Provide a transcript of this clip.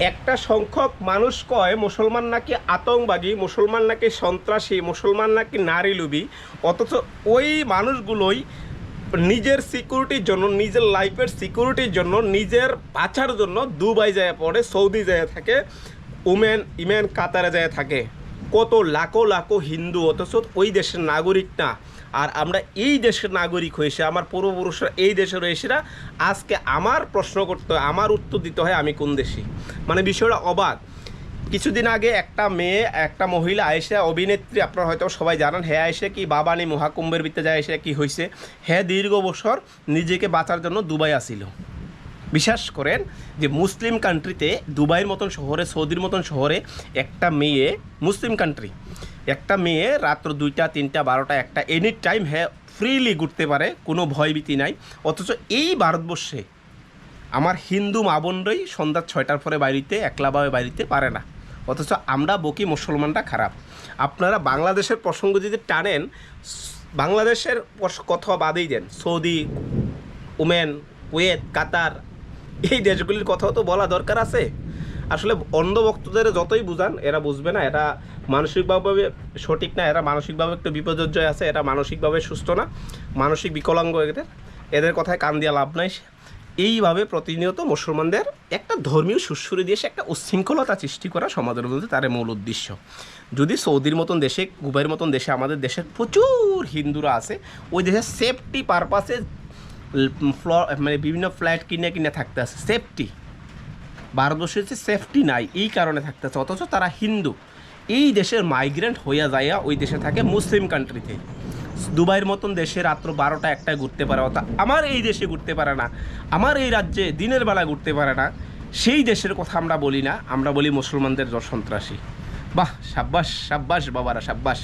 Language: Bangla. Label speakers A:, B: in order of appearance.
A: একটা সংখ্যক মানুষ কয় মুসলমান নাকি আতঙ্কবাদী, মুসলমান নাকি সন্ত্রাসী, মুসলমান নাকি নারী লুবি অথচ ওই মানুষগুলোই নিজের সিকিউরিটির জন্য, নিজের লাইফের সিকিউরিটির জন্য, নিজের বাঁচার জন্য দুবাই যায় পড়ে, সৌদি যায় থাকে, উমেন, ইমেন কাতারে যায় থাকে। কত লাখো লাখো হিন্দু, অথচ ওই দেশের নাগরিক না। আর আমরা এই দেশের নাগরিক হয়েছে আমার পূর্বপুরুষরা, এই দেশের এসেরা আজকে আমার প্রশ্ন করতে হয়, আমার উত্তর দিতে হয়, আমি কোন দেশি? মানে বিষয়টা অবাক। কিছুদিন আগে একটা মেয়ে, একটা মহিলা আয়েসা অভিনেত্রী, আপনারা হয়তো সবাই জানেন হ্যাঁ আয়েসে কি বাবানি মহাকুম্ভের ভিতরে যায়, এসে কি হয়েছে হ্যাঁ দীর্ঘ বছর নিজেকে বাঁচার জন্য দুবাই আসিল। বিশ্বাস করেন যে মুসলিম কান্ট্রিতে, দুবাইয়ের মতন শহরে, সৌদির মতন শহরে একটা মেয়ে, মুসলিম কান্ট্রি, একটা মেয়ে রাত্র দুইটা, তিনটা, বারোটা, একটা এনি টাইম হ্যাঁ ফ্রিলি ঘুরতে পারে, কোনো ভয়ভীতি নাই। অথচ এই ভারতবর্ষে আমার হিন্দু মা বোনরাই সন্ধ্যা ছয়টার পরে বাড়িতে একলাভাবে বাড়িতে পারে না। অথচ আমরা বকি মুসলমানরা খারাপ। আপনারা বাংলাদেশের প্রসঙ্গ যদি টানেন, বাংলাদেশের কথা বাদেই দেন। সৌদি ওমেন কুয়েত, কাতার, এই দেশগুলির কথাও তো বলা দরকার আছে। আসলে অন্ধ ভক্তদের যতই বুঝান, এরা বুঝবে না। এরা মানসিকভাবে সঠিক না, এরা মানসিকভাবে একটু বিপর্যয় আছে, এরা মানসিকভাবে সুস্থ না, মানসিক বিকলাঙ্গ এদের। এদের কথায় কান দিয়া লাভ নাই। এইভাবে প্রতিনিয়ত মুসলমানদের একটা ধর্মীয় সুশ্রী দিয়ে একটা উচ্ছৃঙ্খলতা সৃষ্টি করা সমাজের মধ্যে তার মূল উদ্দেশ্য। যদি সৌদির মতন দেশে কুবাইয়ের মতন দেশে আমাদের দেশের প্রচুর হিন্দুরা আছে, ওই দেশের সেফটি পারপাসে মানে বিভিন্ন ফ্ল্যাট কিনে কিনে থাকতে আছে সেফটি ভারতবর্ষের হচ্ছে সেফটি নাই, এই কারণে থাকতেছে অথচ তারা হিন্দু। এই দেশের মাইগ্রেন্ট হইয়া যাইয়া ওই দেশে থাকে মুসলিম কান্ট্রিতে দুবাইয়ের মতন দেশে রাত্র বারোটা একটায় ঘুরতে পারে, অর্থাৎ আমার এই দেশে ঘুরতে পারে না, আমার এই রাজ্যে দিনের বেলা ঘুরতে পারে না, সেই দেশের কথা আমরা বলি না, আমরা বলি মুসলমানদের সন্ত্রাসী। বাহ, সাব্বাস সাব্বাস বাবারা, সাব্বাস।